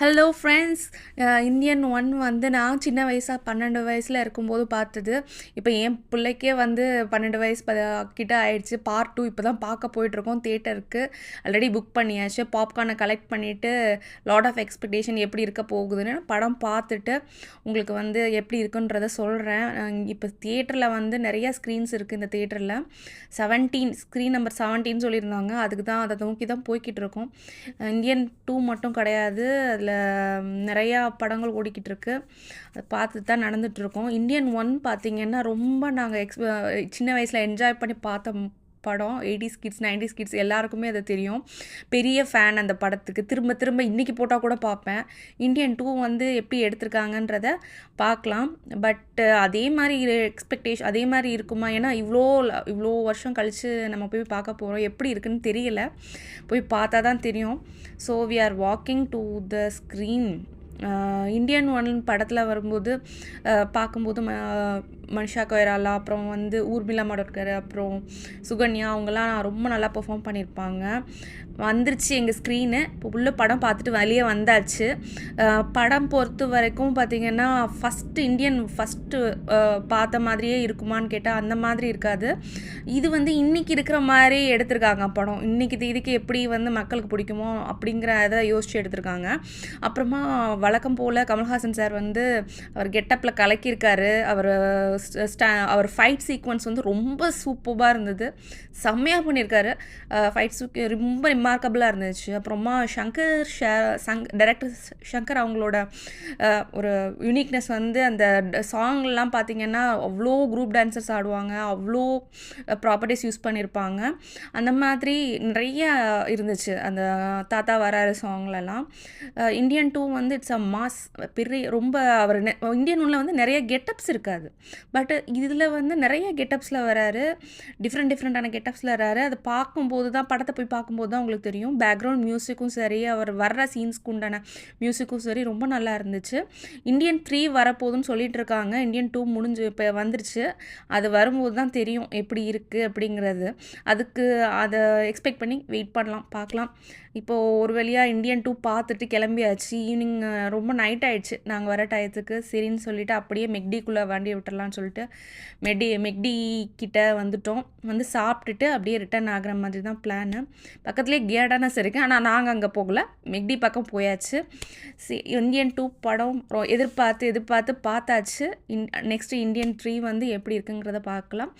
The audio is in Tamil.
ஹலோ ஃப்ரெண்ட்ஸ் இந்தியன் ஒன் வந்து நான் சின்ன வயசாக பன்னெண்டு வயசில் இருக்கும்போது பார்த்தது. இப்போ என் பிள்ளைக்கே வந்து பன்னெண்டு வயசு ப கிட்ட ஆயிடுச்சு. பார்ட் டூ இப்போ தான் பார்க்க போயிட்டுருக்கோம் தேட்டருக்கு ஆல்ரெடி புக் பண்ணியாச்சு. பாப்கார்னை கலெக்ட் பண்ணிவிட்டு லாட் ஆஃப் எக்ஸ்பெக்டேஷன் எப்படி இருக்க போகுதுன்னு படம் பார்த்துட்டு உங்களுக்கு வந்து எப்படி இருக்குன்றத சொல்கிறேன் இப்போ தியேட்டரில் வந்து நிறையா ஸ்க்ரீன்ஸ் இருக்குது இந்த தேட்டரில் செவன்டீன் ஸ்க்ரீன் நம்பர் செவன்டீன் சொல்லியிருந்தாங்க. அதுக்கு தான் அதை நோக்கி தான் போய்கிட்டு இருக்கோம் இந்தியன் டூ மட்டும் கிடையாது. அதில் நிறையா படங்கள் ஓடிக்கிட்டு இருக்கு அதை பார்த்து தான் நடந்துகிட்ருக்கோம். இந்தியன் ஒன் பார்த்திங்கன்னா ரொம்ப நாங்கள் எக்ஸ் சின்ன வயசில் என்ஜாய் பண்ணி பார்த்த படம் எயிட்டிஸ் கிட்ஸ் நைன்டிஸ் கிட்ஸ் எல்லாருக்குமே அது தெரியும். பெரிய ஃபேன் அந்த படத்துக்கு. திரும்ப திரும்ப இன்றைக்கி போட்டால் கூட பார்ப்பேன். இந்தியன் டூ வந்து எப்படி எடுத்திருக்காங்கன்றத பார்க்கலாம். பட் அதே மாதிரி எக்ஸ்பெக்டேஷன் அதே மாதிரி இருக்குமா? ஏன்னா இவ்வளோ இவ்வளோ வருஷம் கழித்து நம்ம போய் பார்க்க போகிறோம் எப்படி இருக்குன்னு தெரியல. போய் பார்த்தா தான் தெரியும். So we are walking to the screen Indian one படத்தில் வரும்போது பார்க்கும்போது ம மனிஷா கொய்ராலா அப்புறம் வந்து ஊர்மிளா மடோட்கர் அப்புறம் சுகன்யா அவங்கெல்லாம் ரொம்ப நல்லா பெர்ஃபார்ம் பண்ணியிருப்பாங்க வந்துருச்சு எங்கள் ஸ்க்ரீனு இப்போ உள்ள படம் பார்த்துட்டு வெளியே வந்தாச்சு. படம் பொறுத்த வரைக்கும் பார்த்திங்கன்னா ஃபஸ்ட்டு இந்தியன் ஃபஸ்ட்டு பார்த்த மாதிரியே இருக்குமான்னு கேட்டால் அந்த மாதிரி இருக்காது. இது வந்து இன்றைக்கி இருக்கிற மாதிரி எடுத்திருக்காங்க படம். இன்றைக்கி இதுக்கு எப்படி வந்து மக்களுக்கு பிடிக்குமோ அப்படிங்கிற இதை யோசித்து எடுத்திருக்காங்க. அப்புறமா வழக்கம் போல் கமல்ஹாசன் சார் வந்து அவர் கெட்டப்பில் கலக்கியிருக்காரு. அவர் ஸ்டா அவர் ஃபைட் சீக்வன்ஸ் வந்து ரொம்ப சூப்பராக இருந்தது. செம்மையாக பண்ணியிருக்காரு. ஃபைட் சூக் ரொம்ப ரிமார்க்கபிளாக இருந்துச்சு. அப்புறமா ஷங்கர் ஷே சங் டைரக்டர் ஷங்கர் அவங்களோட ஒரு யூனிக்னஸ் வந்து அந்த சாங்லாம் பார்த்திங்கன்னா அவ்வளோ குரூப் டான்சர்ஸ் ஆடுவாங்க. அவ்வளோ ப்ராப்பர்ட்டிஸ் யூஸ் பண்ணியிருப்பாங்க. அந்த மாதிரி நிறைய இருந்துச்சு. அந்த தாத்தா வராரு சாங்லலாம் இந்தியன் டூ வந்து இட்ஸ் அ மாஸ் பெரிய ரொம்ப அவர் இந்தியன் ஒன்றில் வந்து நிறைய கெட்டப்ஸ் இருக்காது. பட் இதில் வந்து நிறைய கெட்டப்ஸில் வராரு. டிஃப்ரெண்ட் டிஃப்ரெண்ட்டான கெட்டப்ஸில் வராரு. அதை பார்க்கும்போது தான் படத்தை போய் பார்க்கும்போது தான் உங்களுக்கு தெரியும். பேக்ரவுண்ட் மியூசிக்கும் சரி அவர் வர்ற சீன்ஸ்க்கு உண்டான மியூசிக்கும் சரி ரொம்ப நல்லா இருந்துச்சு. இந்தியன் த்ரீ வரப்போகுதுன்னு சொல்லிட்டு இருக்காங்க. இந்தியன் டூ முடிஞ்சு இப்போ வந்துருச்சு. அது வரும்போது தான் தெரியும் எப்படி இருக்குது அப்படிங்கிறது. அதுக்கு அதை எக்ஸ்பெக்ட் பண்ணி வெயிட் பண்ணலாம் பார்க்கலாம். இப்போது ஒரு வழியாக இந்தியன் டூ பார்த்துட்டு கிளம்பியாச்சு. ஈவினிங் ரொம்ப நைட் ஆயிடுச்சு. நாங்கள் வர டயத்துக்கு சரின்னு சொல்லிவிட்டு அப்படியே மெக்டிக்குள்ளே வண்டி விட்டுறலான்னு சொல்லிட்டு மெடி மெக்டி கிட்ட வந்துட்டோம். வந்து சாப்பிட்டுட்டு அப்படியே ரிட்டர்ன் ஆகிற மாதிரி தான் பிளானு பக்கத்துலேயே கேடானஸ் இருக்குது ஆனால் நாங்கள் அங்கே போகல. மெக்டி பக்கம் போயாச்சு. சி இந்தியன் டூ படம் எதிர்பார்த்து எதிர்பார்த்து பார்த்தாச்சு. இன் நெக்ஸ்ட்டு இந்தியன் த்ரீ வந்து எப்படி இருக்குங்கிறத பார்க்கலாம்.